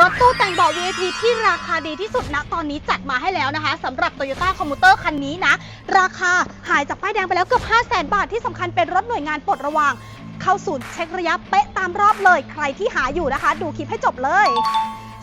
รถตู้แต่งเบาะ VIP ที่ราคาดีที่สุดนะตอนนี้จัดมาให้แล้วนะคะสำหรับ Toyota Commuter คันนี้นะ ราคาหายจากป้ายแดงไปแล้วเกือบ 5 0 0 0 0 0 บาทที่สำคัญเป็นรถหน่วยงานปลดระวาง เข้าศูนย์เช็คระยะเป๊ะตามรอบเลย ใครที่หาอยู่นะคะ ดูคลิปให้จบเลย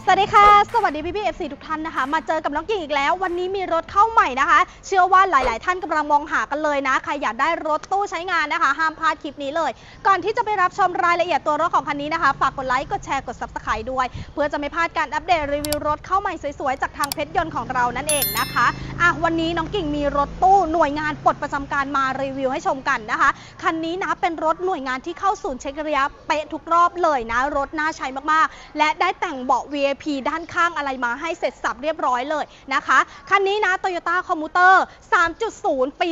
สวัสดีค่ะ สวัสดีพี่พี่เอฟซีทุกท่านนะคะ มาเจอกับน้องกิ่งอีกแล้ว วันนี้มีรถเข้าใหม่นะคะ เชื่อว่าหลาย ๆ ท่านกำลังมองหากันเลยนะ ใครอยากได้รถตู้ใช้งานนะคะ ห้ามพลาดคลิปนี้เลย ก่อนที่จะไปรับชมรายละเอียดตัวรถของคันนี้นะคะ ฝากกดไลค์ กดแชร์ กด subscribe ด้วย เพื่อจะไม่พลาดการอัปเดตรีวิวรถเข้าใหม่สวย ๆ จากทางเพชรยนต์ของเรานั่นเองนะคะอะวันนี้น้องกิ่งมีรถตู้หน่วยงานปลดประจำการมารีวิวให้ชมกันนะคะ คันนี้นะเป็นรถหน่วยงานที่เข้าศูนย์เช็คระยะเป๊ะทุกรอบเลยนะ รถน่าใช้มาก ๆ และได้แต่งเบาะ VIP ด้านข้างอะไรมาให้เสร็จสับเรียบร้อยเลยนะคะคันนี้นะ Toyota Commuter 3.0 ปี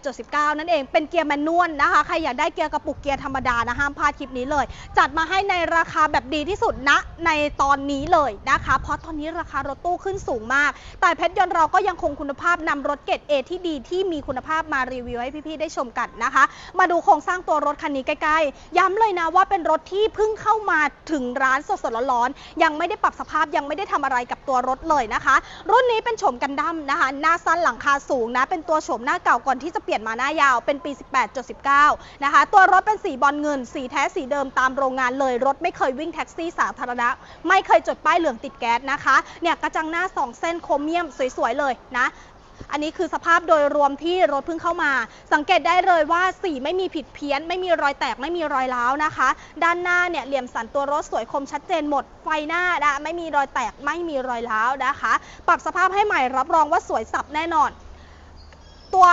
18.19 นั่นเองเป็นเกียร์แมนนวลนะคะ ใครอยากได้เกียร์กระปุกเกียร์ธรรมดานะ ห้ามพลาดคลิปนี้เลย จัดมาให้ในราคาแบบดีที่สุดณในตอนนี้เลยนะคะ เพราะตอนนี้ราคารถตู้ขึ้นสูงมาก แต่เพชรยนต์เราก็ยังคงคุณภาพนำรถเกรด A ที่ดีที่มีคุณภาพมารีวิวให้พี่ๆได้ชมกันนะคะ มาดูโครงสร้างตัวรถคันนี้ใกล้ๆ ย้ำเลยนะว่าเป็นรถที่เพิ่งเข้ามาถึงร้านสดๆร้อนๆยังไม่ได้ปรับสภาพยังไม่ได้ทำอะไรกับตัวรถเลยนะคะ รุ่นนี้เป็นโฉมกันดั้มนะคะหน้าสั้นหลังคาสูงนะเป็นตัวโฉมหน้าเก่าก่อนที่จะเปลี่ยนมาหน้ายาวเป็นปี 18.19 นะคะ ตัวรถเป็นสีบอลเงิน สีแท้สีเดิมตามโรงงานเลย รถไม่เคยวิ่งแท็กซี่สาธารณะ ไม่เคยจดป้ายเหลืองติดแก๊สนะคะเนี่ยกระจังหน้า 2 เส้นโครเมียมสวยๆเลยนะ อันนี้คือสภาพโดยรวมที่รถเพิ่งเข้ามา สังเกตได้เลยว่าสีไม่มีผิดเพี้ยน ไม่มีรอยแตกไม่มีรอยร้าวนะคะ ด้านหน้าเนี่ยเหลี่ยมสันตัวรถสวยคมชัดเจนหมด ไฟหน้านะไม่มีรอยแตกไม่มีรอยร้าวนะคะ ปรับสภาพให้ใหม่รับรองว่าสวยสับแน่นอนตัว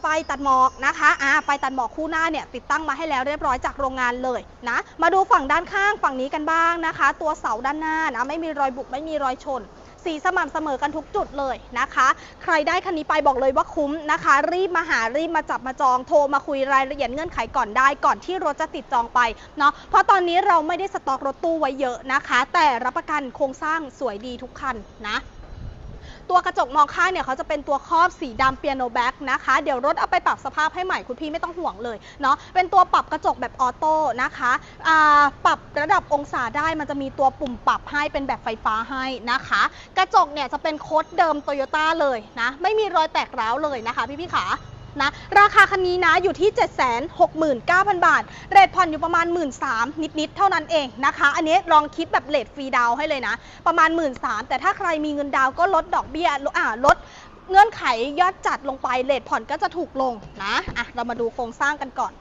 ไฟตัดหมอกนะคะไฟตัดหมอกคู่หน้าเนี่ยติดตั้งมาให้แล้วเรียบร้อยจากโรงงานเลยนะ มาดูฝั่งด้านข้างฝั่งนี้กันบ้างนะคะ ตัวเสาด้านหน้านะไม่มีรอยบุบไม่มีรอยชน สีสม่ำเสมอกันทุกจุดเลยนะคะ ใครได้คันนี้ไปบอกเลยว่าคุ้มนะคะ รีบมาหารีบมาจับมาจองโทรมาคุยรายละเอียดเงื่อนไขก่อนได้ ก่อนที่รถจะติดจองไปเนาะเพราะตอนนี้เราไม่ได้สต็อกรถตู้ไว้เยอะนะคะ แต่รับประกันโครงสร้างสวยดีทุกคันนะ ตัวกระจกมองข้างเนี่ยเขาจะเป็นตัวครอบสีดำเปียโนแบ็กนะคะ เดี๋ยวรถเอาไปปรับสภาพให้ใหม่คุณพี่ไม่ต้องห่วงเลยเนาะเป็นตัวปรับกระจกแบบออโต้นะคะปรับระดับองศาได้มันจะมีตัวปุ่มปรับให้เป็นแบบไฟฟ้าให้นะคะ กระจกเนี่ยจะเป็นโค้ดเดิมโตโยต้าเลยนะไม่มีรอยแตกร้าวเลยนะคะพี่พี่ขา นะ ราคาคันนี้นะอยู่ที่ 769,000 บาท เรทผ่อนอยู่ประมาณ 1 3ื่นนิด ๆ เท่านั้นเองนะคะ อันนี้ลองคิดแบบเลทฟรีดาวให้เลยนะ ประมาณ 1 3ื่นแต่ถ้าใครมีเงินดาวก็ลดดอกเบี้ยลดอ่าลดเงื่อนไขยอดจัดลงไปเลทผ่อนก็จะถูกลงนะอะเรามาดูโครงสร้างกันก่อน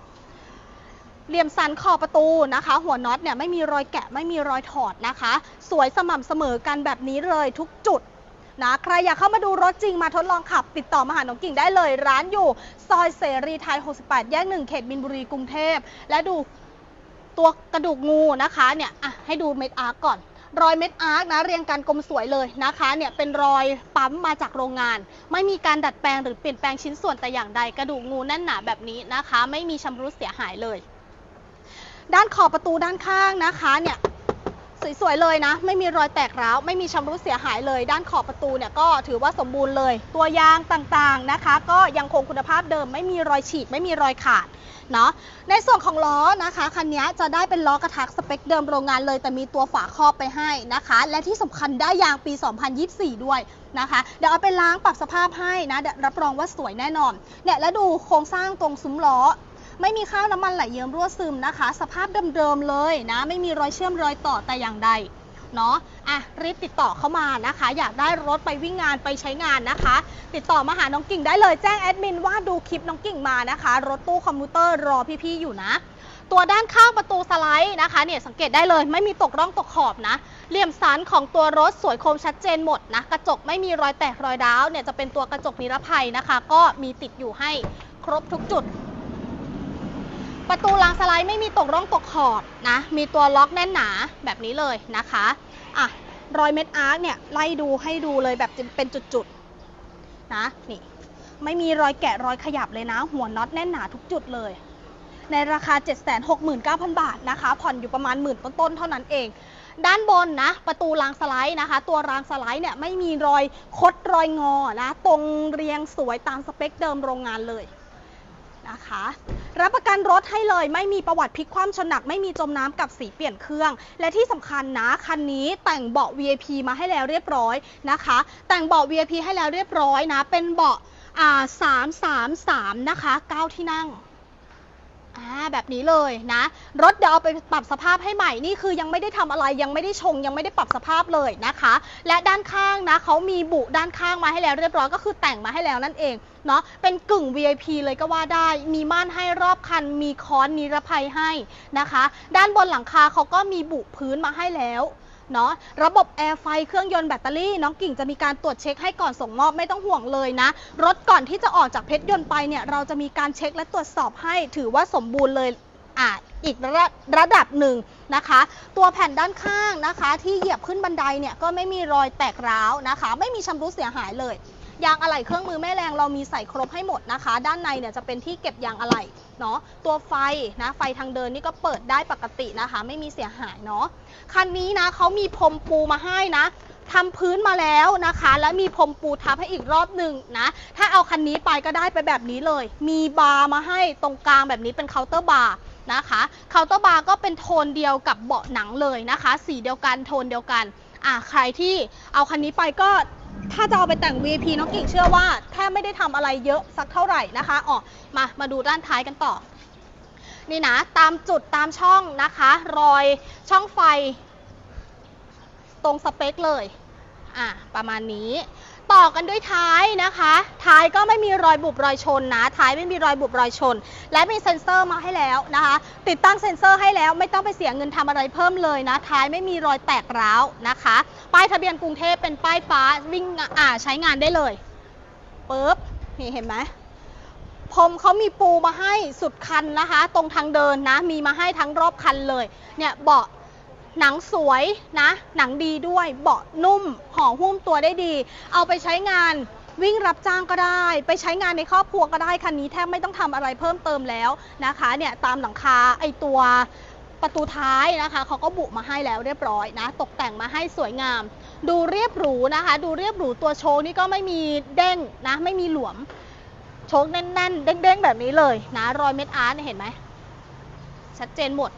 เหลี่ยมสันขอบประตูนะคะ หัวน็อตเนี่ยไม่มีรอยแกะไม่มีรอยถอดนะคะ สวยสม่ำเสมอกันแบบนี้เลยทุกจุด นะใครอยากเข้ามาดูรถจริงมาทดลองขับ ติดต่อมาหาน้องกิ่งได้เลย ร้านอยู่ ซอยเสรีไทย 68 แยก 1 เขตมินบุรีกรุงเทพ และดูตัวกระดูกงูนะคะเนี่ยอะให้ดูเม็ดอาร์กก่อนรอยเม็ดอาร์กนะเรียงกันกลมสวยเลยนะคะเนี่ยเป็นรอยปั๊มมาจากโรงงาน ไม่มีการดัดแปลงหรือเปลี่ยนแปลงชิ้นส่วนแต่อย่างใดกระดูกงูแน่นหนาแบบนี้นะคะ ไม่มีชำรุดเสียหายเลย ด้านขอบประตูด้านข้างนะคะเนี่ย สวยๆเลยนะ ไม่มีรอยแตกร้าว ไม่มีชำรุดเสียหายเลย ด้านขอบประตูเนี่ยก็ถือว่าสมบูรณ์เลย ตัวยางต่างๆนะคะ ก็ยังคงคุณภาพเดิม ไม่มีรอยฉีก ไม่มีรอยขาดเนาะในส่วนของล้อนะคะคันนี้จะได้เป็นล้อกระทักสเปคเดิมโรงงานเลย แต่มีตัวฝาครอบไปให้นะคะ และที่สำคัญได้ยางปี 2024 ด้วยนะคะ เดี๋ยวเอาไปล้างปรับสภาพให้นะรับรองว่าสวยแน่นอนเนี่ยแล้วดูโครงสร้างตรงซุ้มล้อ ไม่มีข้าวน้ำมันไหลเยิ้มรั่วซึมนะคะ สภาพเดิมๆเลยนะ ไม่มีรอยเชื่อมรอยต่อแต่อย่างใดเนาะอะรีบติดต่อเข้ามานะคะ อยากได้รถไปวิ่งงานไปใช้งานนะคะ ติดต่อมาหาน้องกิ่งได้เลยแจ้งแอดมินว่าดูคลิปน้องกิ่งมานะคะ รถตู้คอมพิวเตอร์รอพี่ๆอยู่นะ ตัวด้านข้างประตูสไลด์นะคะเนี่ยสังเกตได้เลยไม่มีตกร่องตกขอบนะ เหลี่ยมสันของตัวรถสวยคมชัดเจนหมดนะ กระจกไม่มีรอยแตกรอยร้าวเนี่ยจะเป็นตัวกระจกนิรภัยนะคะ ก็มีติดอยู่ให้ครบทุกจุด ประตูรางสไลด์ไม่มีตกร่องตกขอบนะ มีตัวล็อกแน่นหนาแบบนี้เลยนะคะอะรอยเม็ดอาร์คเนี่ยไล่ดูให้ดูเลยแบบเป็นจุดๆนะนี่ไม่มีรอยแกะรอยขยับเลยนะ หัวน็อตแน่นหนาทุกจุดเลย ในราคา 769,000 บาทนะคะ ผ่อนอยู่ประมาณหมื่นต้นๆเท่านั้นเอง ด้านบนนะ ประตูรางสไลด์นะคะ ตัวรางสไลด์เนี่ยไม่มีรอยคดรอยงอนะ ตรงเรียงสวยตามสเปคเดิมโรงงานเลยนะคะ รับประกันรถให้เลยไม่มีประวัติพลิกคว่ำชนหนักไม่มีจมน้ำกับสีเปลี่ยนเครื่อง และที่สำคัญนะคันนี้แต่งเบาะ VIP มาให้แล้วเรียบร้อยนะคะ แต่งเบาะ VIP ให้แล้วเรียบร้อยนะ เป็นเบาะอ่าสามสามสามนะคะเก้าที่นั่ง อ่าแบบนี้เลยนะ รถเดี๋ยวเอาไปปรับสภาพให้ใหม่นี่คือยังไม่ได้ทำอะไรยังไม่ได้ชง ยังไม่ได้ปรับสภาพเลยนะคะ และด้านข้างนะเขามีบุด้านข้างมาให้แล้วเรียบร้อยก็คือแต่งมาให้แล้วนั่นเองเนาะเป็นกึ่ง VIP เลยก็ว่าได้ มีม่านให้รอบคัน มีค้อนนิรภัยให้นะคะ ด้านบนหลังคาเขาก็มีบุพื้นมาให้แล้ว เนาะระบบแอร์ไฟเครื่องยนต์แบตเตอรี่ น้องกิ่งจะมีการตรวจเช็คให้ก่อนส่งมอบไม่ต้องห่วงเลยนะ รถก่อนที่จะออกจากเพชรยนต์ไปเนี่ยเราจะมีการเช็คและตรวจสอบให้ถือว่าสมบูรณ์เลยอะอีกระระดับหนึ่งนะคะ ตัวแผ่นด้านข้างนะคะ ที่เหยียบขึ้นบันไดเนี่ยก็ไม่มีรอยแตกร้าวนะคะ ไม่มีชำรุดเสียหายเลยยางอะไหล่เครื่องมือแม่แรงเรามีใส่ครบให้หมดนะคะ ด้านในเนี่ยจะเป็นที่เก็บยางอะไหล่ เนาะตัวไฟนะไฟทางเดินนี่ก็เปิดได้ปกตินะคะ ไม่มีเสียหายเนาะคันนี้นะเขามีพรมปูมาให้นะทำพื้นมาแล้วนะคะ และมีพรมปูทับให้อีกรอบหนึ่งนะ ถ้าเอาคันนี้ไปก็ได้ไปแบบนี้เลย มีบาร์มาให้ตรงกลางแบบนี้เป็นเคาน์เตอร์บาร์นะคะเคาน์เตอร์บาร์ก็เป็นโทนเดียวกับเบาะหนังเลยนะคะ สีเดียวกันโทนเดียวกันอะใครที่เอาคันนี้ไปก็ ถ้าจะเอาไปแต่ง VIP น้องกิ่งเชื่อว่าแทบไม่ได้ทำอะไรเยอะสักเท่าไหร่นะคะอ๋อมามาดูด้านท้ายกันต่อ นี่นะ ตามจุดตามช่องนะคะ รอยช่องไฟ ตรงสเปคเลย อะประมาณนี้ ต่อกันด้วยท้ายนะคะ ท้ายก็ไม่มีรอยบุบรอยชนนะ ท้ายไม่มีรอยบุบรอยชน และมีเซ็นเซอร์มาให้แล้วนะคะ ติดตั้งเซ็นเซอร์ให้แล้วไม่ต้องไปเสียเงินทำอะไรเพิ่มเลยนะ ท้ายไม่มีรอยแตกร้าวนะคะ ป้ายทะเบียนกรุงเทพเป็นป้ายฟ้าวิ่งอ่าใช้งานได้เลยปุ๊บนี่เห็นไหมพรมเขามีปูมาให้สุดคันนะคะ ตรงทางเดินนะ มีมาให้ทั้งรอบคันเลย เนี่ยเบาะ หนังสวยนะ หนังดีด้วย เบาะนุ่ม ห่อหุ้มตัวได้ดี เอาไปใช้งานวิ่งรับจ้างก็ได้ ไปใช้งานในครอบครัวก็ได้ คันนี้แทบไม่ต้องทำอะไรเพิ่มเติมแล้วนะคะเนี่ยตามหลังคาไอตัวประตูท้ายนะคะเขาก็บุมาให้แล้วเรียบร้อยนะ ตกแต่งมาให้สวยงาม ดูเรียบหรูนะคะ ดูเรียบหรูตัวโชว์นี่ก็ไม่มีเด้งนะ ไม่มีหลวม โชคแน่นๆ เด้งๆ แบบนี้เลยนะรอยเม็ดอาร์ตเห็นไหมชัดเจนหมด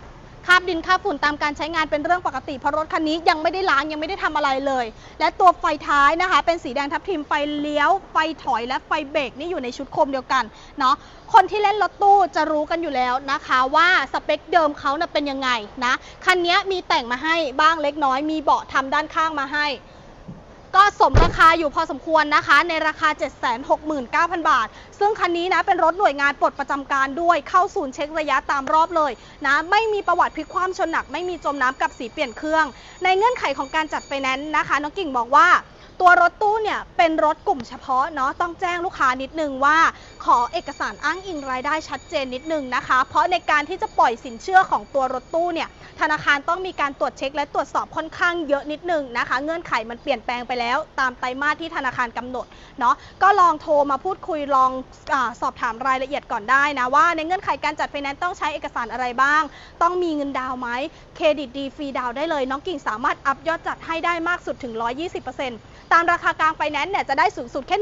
คราบดินคราบฝุ่นตามการใช้งานเป็นเรื่องปกติเพราะรถคันนี้ยังไม่ได้ล้างยังไม่ได้ทำอะไรเลย และตัวไฟท้ายนะคะ เป็นสีแดงทับทิมไฟเลี้ยว ไฟถอยและไฟเบรกนี่อยู่ในชุดโคมเดียวกันเนาะคนที่เล่นรถตู้จะรู้กันอยู่แล้วนะคะว่าสเปคเดิมเขานะเป็นยังไงนะคันนี้มีแต่งมาให้บ้างเล็กน้อยมีเบาะทำด้านข้างมาให้ ก็สมราคาอยู่พอสมควรนะคะ ในราคา 769,000 บาท ซึ่งคันนี้นะเป็นรถหน่วยงานปลดประจำการด้วยเข้าศูนย์เช็คระยะตามรอบเลยนะไม่มีประวัติพลิกคว่ำชนหนัก ไม่มีจมน้ำกับสีเปลี่ยนเครื่อง ในเงื่อนไขของการจัดไฟแนนซ์นะคะน้องกิ่งบอกว่า ตัวรถตู้เนี่ยเป็นรถกลุ่มเฉพาะเนาะต้องแจ้งลูกค้านิดนึงว่า ขอเอกสารอ้างอิงรายได้ชัดเจนนิดนึงนะคะ เพราะในการที่จะปล่อยสินเชื่อของตัวรถตู้เนี่ยธนาคารต้องมีการตรวจเช็คและตรวจสอบค่อนข้างเยอะนิดนึงนะคะ เงื่อนไขมันเปลี่ยนแปลงไปแล้ว ตามไตรมาสที่ธนาคารกำหนดเนาะก็ลองโทรมาพูดคุยลองอสอบถามรายละเอียดก่อนได้นะว่า ในเงื่อนไขการจัดไฟแนนซ์ต้องใช้เอกสารอะไรบ้าง ต้องมีเงินดาวไหมเครดิตดีฟรีดาวได้เลย น้องกิ่งสามารถอัพยอดจัดให้ได้มากสุดถึง 120%ตามราคากลางไฟแนนซ์เนี่ยจะได้สูงสุดแค่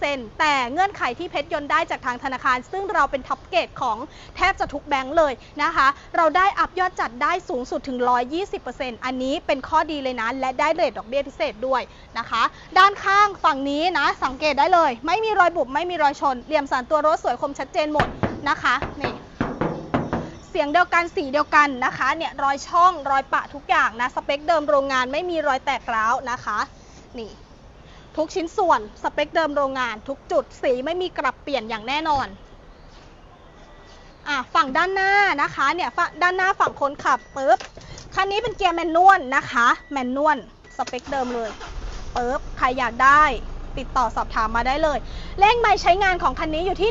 100%แต่เงื่อนไขที่เพชรยนต์ได้จากทางธนาคาร ซึ่งเราเป็นท็อปเกรดของแทบจะทุกแบงก์เลยนะคะ เราได้อัพยอดจัดได้สูงสุดถึง 120%อันนี้เป็นข้อดีเลยนะ และได้เรทดอกเบี้ยพิเศษด้วยนะคะ ด้านข้างฝั่งนี้นะ สังเกตได้เลย ไม่มีรอยบุบไม่มีรอยชน เหลี่ยมสันตัวรถสวยคมชัดเจนหมดนะคะนี่เสียงเดียวกันสีเดียวกันนะคะเนี่ยรอยช่องรอยปะทุกอย่างนะ สเปคเดิมโรงงานไม่มีรอยแตกร้าวนะคะ นี่ ทุกชิ้นส่วนสเปคเดิมโรงงานทุกจุดสีไม่มีกลับเปลี่ยนอย่างแน่นอนอะฝั่งด้านหน้านะคะเนี่ยฝั่งด้านหน้าฝั่งคนขับปึ๊บคันนี้เป็นเกียร์แมนนวลนะคะ แมนนวลสเปคเดิมเลยปึ๊บใครอยากได้ ติดต่อสอบถามมาได้เลย เลขไม่ใช้งานของคันนี้อยู่ที่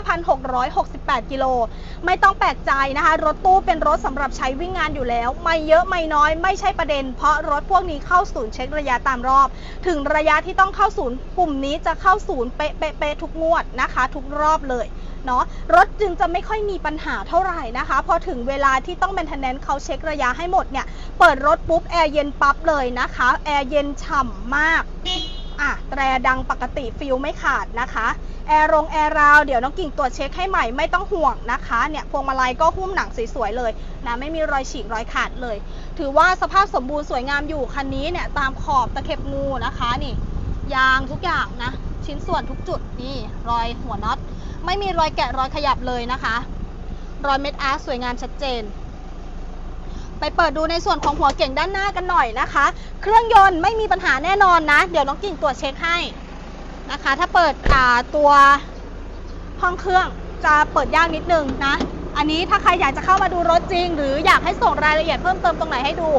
185,668 กิโล ไม่ต้องแปลกใจนะคะ รถตู้เป็นรถสำหรับใช้วิ่งงานอยู่แล้ว ไม่เยอะไม่น้อยไม่ใช่ประเด็น เพราะรถพวกนี้เข้าศูนย์เช็คระยะตามรอบ ถึงระยะที่ต้องเข้าศูนย์ปุ่มนี้จะเข้าศูนย์เป๊ะเป๊ะทุกงวดนะคะ ทุกรอบเลยเนาะรถจึงจะไม่ค่อยมีปัญหาเท่าไหร่นะคะ พอถึงเวลาที่ต้องเป็นทนแนนเขาเช็คระยะให้หมดเนี่ย เปิดรถปุ๊บ แอร์เย็นปั๊บเลยนะคะ แอร์เย็นฉ่ำมาก อะแตรดังปกติฟิลไม่ขาดนะคะ แอร์รงแอร์ราวเดี๋ยวน้องกิ่งตรวจเช็คให้ใหม่ไม่ต้องห่วงนะคะ เนี่ยพวงมาลัยก็หุ้มหนังสวยๆเลยนะไม่มีรอยฉีกรอยขาดเลย ถือว่าสภาพสมบูรณ์สวยงามอยู่คันนี้เนี่ยตามขอบตะเข็บงูนะคะนี่ ยางทุกอย่างนะ ชิ้นส่วนทุกจุดนี่รอยหัวน็อตไม่มีรอยแกะรอยขยับเลยนะคะ รอยเม็ดอาร์สวยงามชัดเจน ไปเปิดดูในส่วนของหัวเก่งด้านหน้ากันหน่อยนะคะ เครื่องยนต์ไม่มีปัญหาแน่นอนนะ เดี๋ยวน้องกิ่งตรวจเช็คให้นะคะ ถ้าเปิดตัวห้องเครื่องจะเปิดยากนิดนึงนะ อันนี้ถ้าใครอยากจะเข้ามาดูรถจริง หรืออยากให้ส่งรายละเอียดเพิ่มเติมตรงไหนให้ดู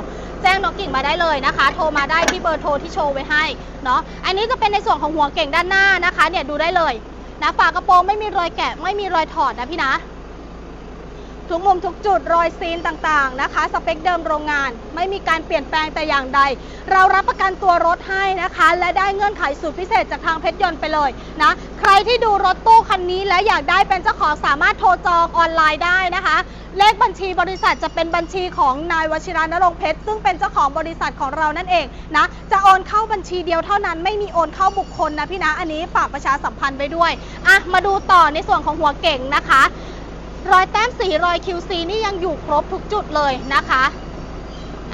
แจ้งน้องกิ่งมาได้เลยนะคะ โทรมาได้ที่เบอร์โทรที่โชว์ไว้ให้เนาะ อันนี้จะเป็นในส่วนของหัวเก่งด้านหน้านะคะ เนี่ยดูได้เลยนะฝากระโปรงไม่มีรอยแกะไม่มีรอยถอดนะพี่นะ ทุกมุมทุกจุดรอยซีนต่างๆนะคะ สเปคเดิมโรงงาน ไม่มีการเปลี่ยนแปลงแต่อย่างใด เรารับประกันตัวรถให้นะคะ และได้เงื่อนไขสุดพิเศษจากทางเพชรยนต์ไปเลยนะใครที่ดูรถตู้คันนี้และอยากได้เป็นเจ้าของสามารถโทรจองออนไลน์ได้นะคะเลขบัญชีบริษัทจะเป็นบัญชีของนายวชิรานรงเพชร ซึ่งเป็นเจ้าของบริษัทของเรานั่นเองนะจะโอนเข้าบัญชีเดียวเท่านั้นไม่มีโอนเข้าบุคคลนะพี่นะอันนี้ฝากประชาสัมพันธ์ไปด้วยอะมาดูต่อในส่วนของหัวเก่งนะคะ รอยแต้มสีรอย QC นี่ยังอยู่ครบทุกจุดเลยนะคะ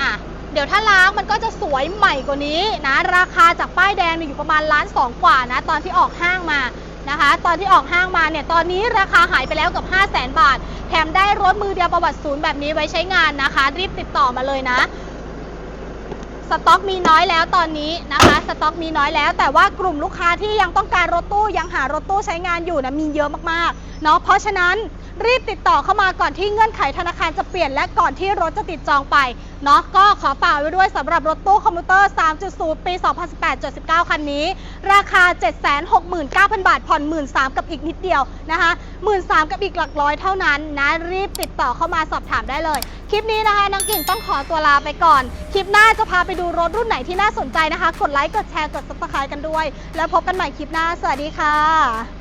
อะเดี๋ยวถ้าล้างมันก็จะสวยใหม่กว่านี้นะ ราคาจากป้ายแดงเนี่ยอยู่ประมาณล้านสองกว่านะ ตอนที่ออกห้างมานะคะ ตอนที่ออกห้างมาเนี่ยตอนนี้ราคาหายไปแล้วกับ 5 0 0แสนบาท แถมได้รถมือเดียวประวัติศูนย์แบบนี้ไว้ใช้งานนะคะ รีบติดต่อมาเลยนะสต็อกมีน้อยแล้วตอนนี้นะคะสต็อกมีน้อยแล้ว แต่ว่ากลุ่มลูกค้าที่ยังต้องการรถตู้ยังหารถตู้ใช้งานอยู่นะมีเยอะมากๆเนาะเพราะฉะนั้น รีบติดต่อเข้ามาก่อนที่เงื่อนไขธนาคารจะเปลี่ยน และก่อนที่รถจะติดจองไปเนาะก็ขอฝากไว้ด้วยสำหรับรถตู้คอมพิวเตอร์ 3.0 ปี 2018-79 คันนี้ ราคา 769,000 บาท ผ่อน 13,000กับอีกนิดเดียวนะคะ13,000กับอีกหลักร้อยเท่านั้นนะรีบติดต่อเข้ามาสอบถามได้เลย คลิปนี้นะคะน้องกิ่งต้องขอตัวลาไปก่อน คลิปหน้าจะพาไปดูรถรุ่นไหนที่น่าสนใจนะคะ กดไลค์กดแชร์กด subscribe กันด้วย แล้วพบกันใหม่คลิปหน้า สวัสดีค่ะ